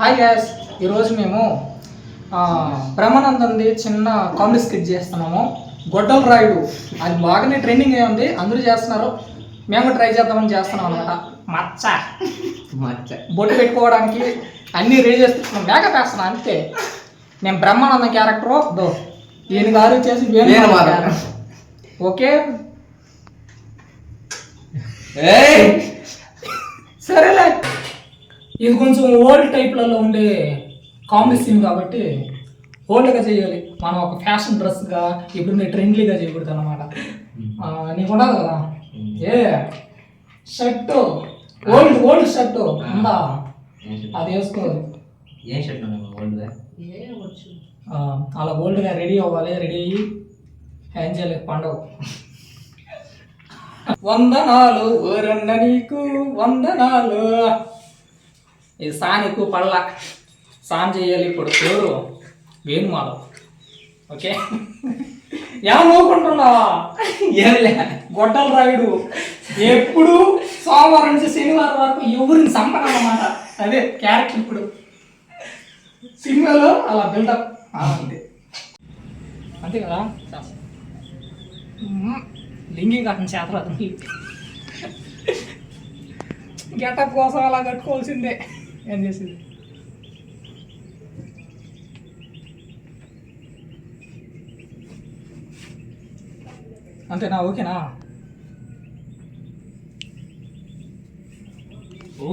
Hi gas ఈరోజు మేము ఆ, బ్రహ్మానందంది చిన్న కామెడీ స్కిట్ చేస్తున్నాము. గొడ్డల రాయుడు. అది బాగానే ట్రెండింగ్ అయి ఉంది. అందరూ చేస్తున్నారు. మేము కూడా ట్రై చేద్దామని చేస్తున్నాం అనమాట మచ్చ. మచ్చ. బొట్టు పెట్టుకోవడానికి అన్ని రెడీ చేస్తున్నాం మేకప్ వేస్తున్నాం అంతే. నేను బ్రహ్మానందం క్యారెక్టర్ దో. ఈయన గారు character. ఓకే? సరేలే ఇది కొంచెం ఓల్డ్ టైప్లలో ఉండే కామెడీ సీన్ కాబట్టి ఓల్డ్గా చేయాలి. మనం ఒక ఫ్యాషన్ డ్రెస్గా ఇప్పుడు ట్రెండ్లీగా చేయకూడదు అనమాట నీకు ఉండదు కదా. ఏ షర్ట్. Old old shirt. ఉందా? అది వేసుకోవాలి. ఏం షర్ట్ ఓల్డ్గా అలా ఓల్డ్గా రెడీ అవ్వాలి రెడీ అయ్యి హ్యాండ్ చేయాలి పండగ వందనాలు ఓరన్న నీకు వందనాలు. ఇది సాన్ ఎక్కువ పడల. సాన్ చేయాలి ఇప్పుడు ఎవరు వేణుమాధవ్. ఓకే? ఏమో నవ్వుకుంటున్నావా? ఏమిలే గొడ్డల రాయుడు. ఎప్పుడు సోమవారం నుంచి శనివారం వరకు ఎవరిని అన్నమాట అదే క్యారెక్టర్ ఇప్పుడు. సినిమాలో అలా బిల్డప్ ఉంది అంతే కదా? లింగింగ్ లింగి కట్టిన చేతరాదు గెటప్ కోసం అలా కట్టుకోవాల్సిందే. ఏం చేసింది? అంతేనా? ఓకేనా? ఓ.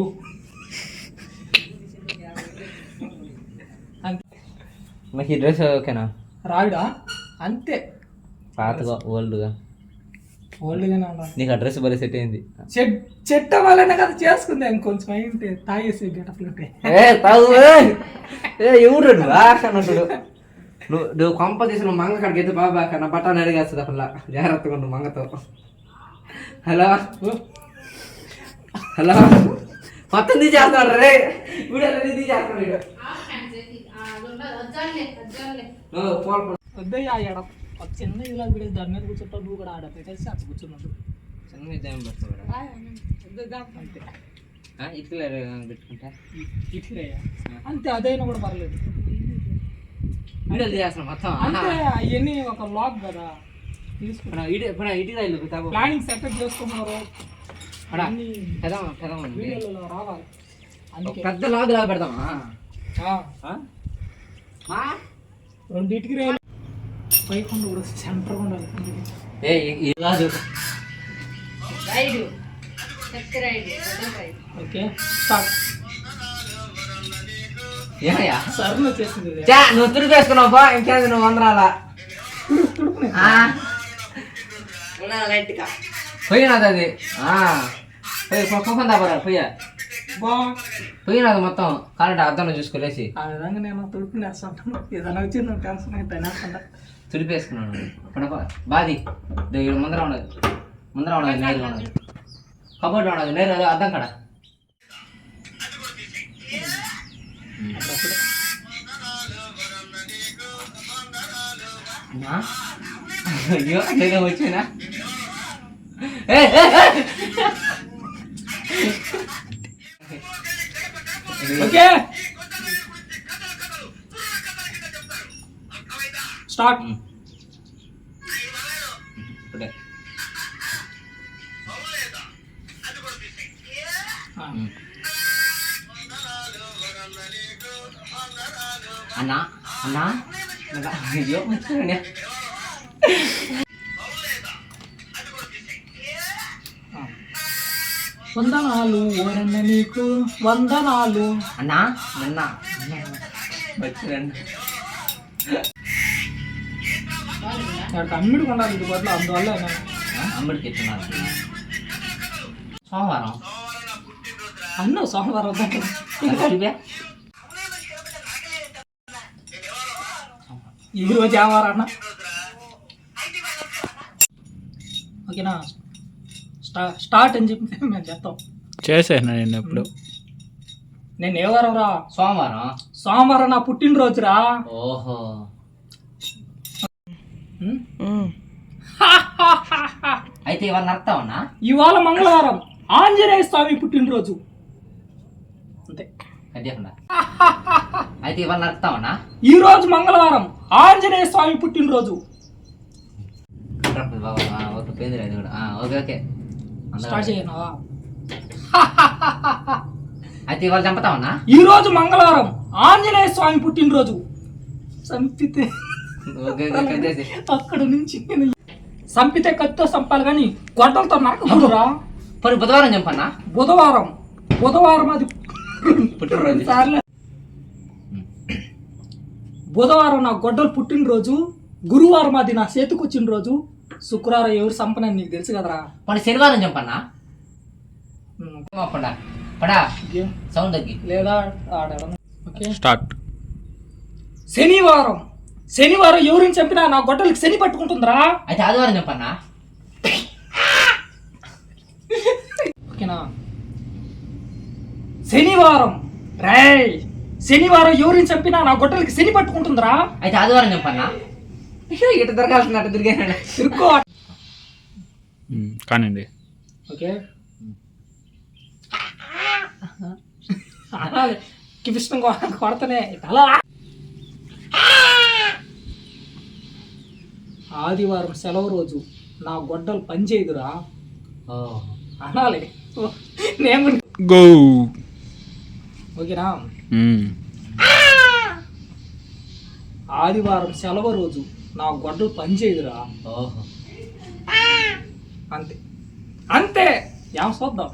అంతే నాకు ఈ డ్రెస్ ఓకేనా? రాయుడా? అంతే. పాతగా ఓల్డ్గా. ఓల్డ్గానే ఉండాలి. నీకు ఆ డ్రెస్ భలే సెట్ అయింది. చెట్ చెట్ట వల్లనే కదా చేసుకుంది. ఇంకొంచెం అయింటే తాగేసి గెటప్లు ఏ తాగు ఏ. ఎవరు నువ్వు? అన్నట్టుడు నువ్వు నువ్వు కొంప తీసి నువ్వు మంగ కాడికి అయితే బాబా నా బట్టాన్ని అడిగేస్తుంది అసలు. జాగ్రత్తగా ఉండు మంగతో. హలో? హలో? మొత్తం తీసేస్తాడు రే. వీడియో తీసేస్తాడు వీడు. నువ్వు. వద్దయ్యా ఎడ ఒక చిన్న ఇలా కూడా దాని మీద కూర్చుంటావు నువ్వు కూడా ఆడ పెట్టేసి అక్కడ కూర్చున్నాడు చిన్నగా ఇద్దాం పెడతాడు అంతే. ఇట్లా పెట్టుకుంటా? ఇటుకరయ్యా అంతే అదైనా కూడా పర్లేదు. వీడియో తీసేస్తున్నాం మొత్తం. అంతే అవన్నీ ఒక లాగ్ కదా. తీసుకున్నా ఇటు తాగు. ప్లానింగ్ సెటప్ చేసుకున్నారు. రావాలి. పెద్ద లాగ్ లాగా పెడదామా? ఆ, ఆ? పైకుండా కూడా సెంటర్ ఉండాలి. ఏ లాగ్ ఓకే స్టార్ట్. ఏమయ్యా? నువ్వు తుడిపి వేసుకున్నావు బా ఇంకేంది నువ్వు వందరాల. పోయినది అది. ఆ. పోయి కుక్కం దాపరా పోయా పోయినది మొత్తం. కాలంటే అద్దంలో చూసుకోలేసి ఆ విధంగా నేను తుడుపునేస్తాను ఏదైనా వచ్చి నువ్వు టెన్షన్ అయితే నేస్తాను తుడిపి వేసుకున్నాను ఇప్పుడు బాది ఇదో ఈడ ముందర ఉండదు ముందర ఉండదు నేరుగా ఉండదు కబోర్డ్ ఉండదు నేరు అద్దం కడ అమ్మా? అయ్యో నేను వచ్చినా ఏ, ఏ, ఏ! Okay start. ఇప్పుడే. అన్నా అన్నా అన్నా, అయ్యో మర్చిపోయానే. వందనాలు ఓరన్న నీకు వందనాలు అన్నా నిన్న మర్చిపోయాను ఇక్కడ అమ్మిడి కొండాలి ఇది బదులు అందువల్ల నేను అమ్మడికి ఎత్తున్నాను సోమవారం. అన్ను సోమవారం వద్దంటే. మర్చిపోయా? ఈ రోజు ఏ వారం అన్న. ఓకేనా? స్టా స్టార్ట్ అని చెప్పి మేము చెప్తాం చేశాను నేను ఎప్పుడు. నేను ఏ వారం రా? సోమవారం? సోమవారం నా పుట్టినరోజురా. ఓహో? అయితే ఇవాళ నడతావన్నా ఇవాళ మంగళవారం ఆంజనేయ స్వామి పుట్టినరోజు. అంతే. అయితే ఇవాళ నడుపుతామన్నా ఈ రోజు మంగళవారం ఆంజనేయ స్వామి పుట్టినరోజు. ఓకే అది కూడా ఓకే ఓకే. అందరూ స్టార్ట్ చేయను అయితే ఇవాళ చంపుతామన్నా? ఈ రోజు మంగళవారం ఆంజనేయ స్వామి పుట్టినరోజు. కట్టేసి అక్కడ నుంచి సంపితే కత్తితో సంపాలి కానీ గొడ్డలతో నరకమురా పోనీ బుధవారం చంపన్నా బుధవారం. బుధవారం అది. సార్లు. బుధవారం నా గొడ్డలు పుట్టినరోజు గురువారం అది నా చేతికి వచ్చిన రోజు శుక్రవారం ఎవరు సంపనని నీకు తెలుసు కదరా. పోనీ శనివారం చంపన్నా పడా పడా? సౌండ్ తగ్గి. లేదా స్టార్ట్. శనివారం. శనివారం ఎవరిని చంపినా నా గొడ్డలకి శని పట్టుకుంటుందిరా? అయితే ఆదివారం చంపన్నా? ఓకేనా? శనివారం రేయ్! శనివారం ఎవరిని చంపినా నా గొడ్డలకి శని పట్టుకుంటుందిరా? అయితే ఆదివారం చంపన్నా? ఇటు దొరకాల్సినట్టు తిరిగాను తిరుక్కో. మ్మ్. కానివ్వండి. ఓకే. కృష్ణ కొడతనే. అలా ఆదివారం సెలవు రోజు నా గొడ్డలు పనిచేయదురా. అనాలి. నేను గో. ఓకేనా. ఆదివారం సెలవు రోజు నా గొడ్డలు పనిచేయదురా. ఓహో. అంతే. అంతే. ఏం చూద్దాం.